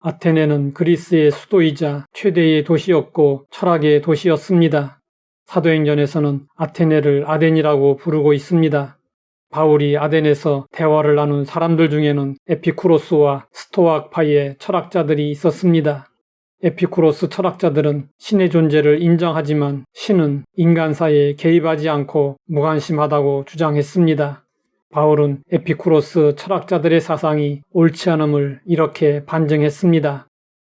아테네는 그리스의 수도이자 최대의 도시였고 철학의 도시였습니다. 사도행전에서는 아테네를 아덴이라고 부르고 있습니다. 바울이 아덴에서 대화를 나눈 사람들 중에는 에피쿠로스와 스토악파의 철학자들이 있었습니다. 에피쿠로스 철학자들은 신의 존재를 인정하지만 신은 인간 사이에 개입하지 않고 무관심하다고 주장했습니다. 바울은 에피쿠로스 철학자들의 사상이 옳지 않음을 이렇게 반증했습니다.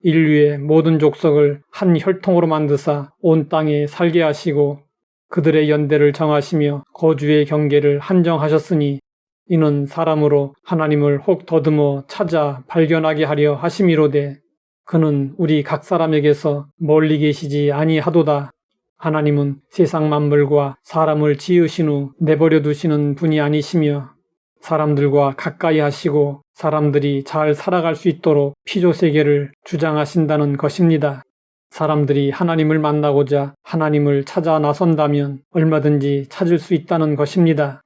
인류의 모든 족속을 한 혈통으로 만드사 온 땅에 살게 하시고 그들의 연대를 정하시며 거주의 경계를 한정하셨으니 이는 사람으로 하나님을 혹 더듬어 찾아 발견하게 하려 하심이로되 그는 우리 각 사람에게서 멀리 계시지 아니하도다. 하나님은 세상 만물과 사람을 지으신 후 내버려 두시는 분이 아니시며 사람들과 가까이 하시고 사람들이 잘 살아갈 수 있도록 피조 세계를 주장하신다는 것입니다. 사람들이 하나님을 만나고자 하나님을 찾아 나선다면 얼마든지 찾을 수 있다는 것입니다.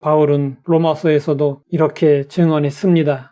바울은 로마서에서도 이렇게 증언했습니다.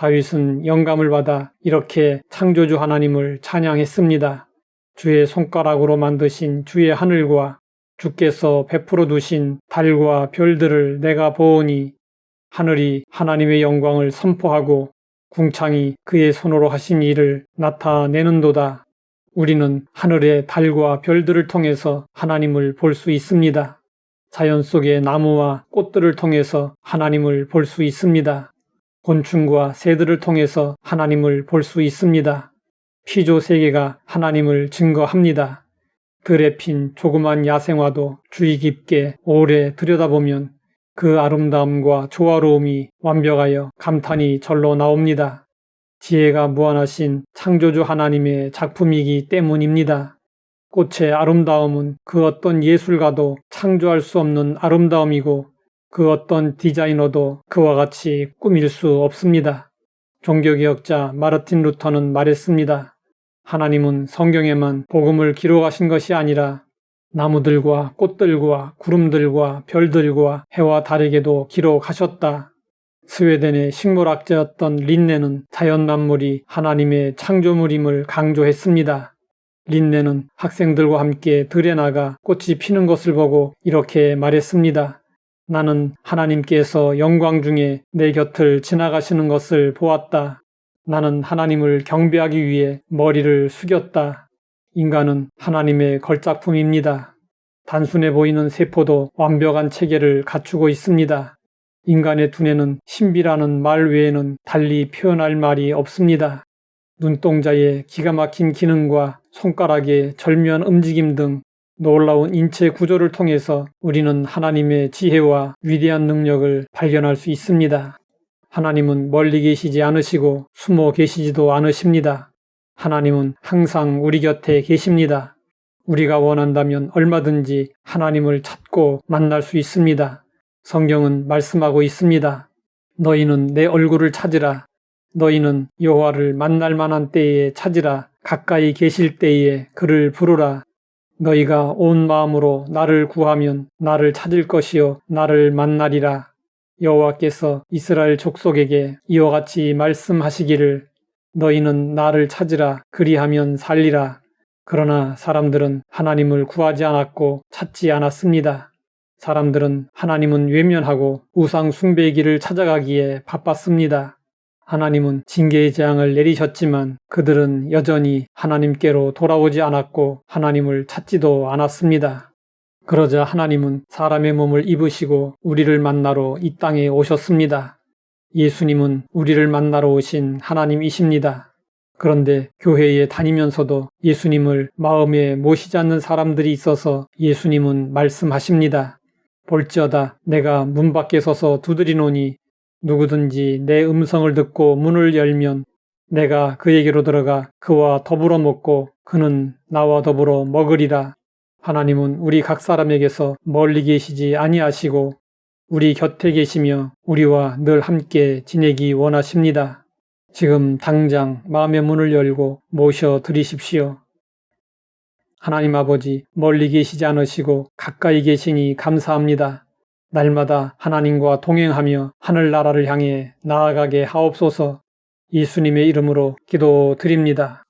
다윗은 영감을 받아 이렇게 창조주 하나님을 찬양했습니다. 주의 손가락으로 만드신 주의 하늘과 주께서 베풀어 두신 달과 별들을 내가 보오니 하늘이 하나님의 영광을 선포하고 궁창이 그의 손으로 하신 일을 나타내는도다. 우리는 하늘의 달과 별들을 통해서 하나님을 볼 수 있습니다. 자연 속의 나무와 꽃들을 통해서 하나님을 볼 수 있습니다. 곤충과 새들을 통해서 하나님을 볼 수 있습니다. 피조 세계가 하나님을 증거합니다. 들에 핀 조그만 야생화도 주의 깊게 오래 들여다보면 그 아름다움과 조화로움이 완벽하여 감탄이 절로 나옵니다. 지혜가 무한하신 창조주 하나님의 작품이기 때문입니다. 꽃의 아름다움은 그 어떤 예술가도 창조할 수 없는 아름다움이고 그 어떤 디자이너도 그와 같이 꾸밀 수 없습니다. 종교개혁자 마르틴 루터는 말했습니다. 하나님은 성경에만 복음을 기록하신 것이 아니라 나무들과 꽃들과 구름들과 별들과 해와 달에게도 기록하셨다. 스웨덴의 식물학자였던 린네는 자연 만물이 하나님의 창조물임을 강조했습니다. 린네는 학생들과 함께 들에 나가 꽃이 피는 것을 보고 이렇게 말했습니다. 나는 하나님께서 영광 중에 내 곁을 지나가시는 것을 보았다. 나는 하나님을 경배하기 위해 머리를 숙였다. 인간은 하나님의 걸작품입니다. 단순해 보이는 세포도 완벽한 체계를 갖추고 있습니다. 인간의 두뇌는 신비라는 말 외에는 달리 표현할 말이 없습니다. 눈동자의 기가 막힌 기능과 손가락의 절묘한 움직임 등 놀라운 인체 구조를 통해서 우리는 하나님의 지혜와 위대한 능력을 발견할 수 있습니다. 하나님은 멀리 계시지 않으시고 숨어 계시지도 않으십니다. 하나님은 항상 우리 곁에 계십니다. 우리가 원한다면 얼마든지 하나님을 찾고 만날 수 있습니다. 성경은 말씀하고 있습니다. 너희는 내 얼굴을 찾으라. 너희는 여호와를 만날 만한 때에 찾으라. 가까이 계실 때에 그를 부르라. 너희가 온 마음으로 나를 구하면 나를 찾을 것이요 나를 만나리라. 여호와께서 이스라엘 족속에게 이와 같이 말씀하시기를 너희는 나를 찾으라 그리하면 살리라. 그러나 사람들은 하나님을 구하지 않았고 찾지 않았습니다. 사람들은 하나님은 외면하고 우상 숭배의 길을 찾아가기에 바빴습니다. 하나님은 징계의 재앙을 내리셨지만 그들은 여전히 하나님께로 돌아오지 않았고 하나님을 찾지도 않았습니다. 그러자 하나님은 사람의 몸을 입으시고 우리를 만나러 이 땅에 오셨습니다. 예수님은 우리를 만나러 오신 하나님이십니다. 그런데 교회에 다니면서도 예수님을 마음에 모시지 않는 사람들이 있어서 예수님은 말씀하십니다. 볼지어다 내가 문 밖에 서서 두드리노니 누구든지 내 음성을 듣고 문을 열면 내가 그에게로 들어가 그와 더불어 먹고 그는 나와 더불어 먹으리라. 하나님은 우리 각 사람에게서 멀리 계시지 아니하시고 우리 곁에 계시며 우리와 늘 함께 지내기 원하십니다. 지금 당장 마음의 문을 열고 모셔 드리십시오. 하나님 아버지 멀리 계시지 않으시고 가까이 계시니 감사합니다. 날마다 하나님과 동행하며 하늘나라를 향해 나아가게 하옵소서 예수님의 이름으로 기도드립니다.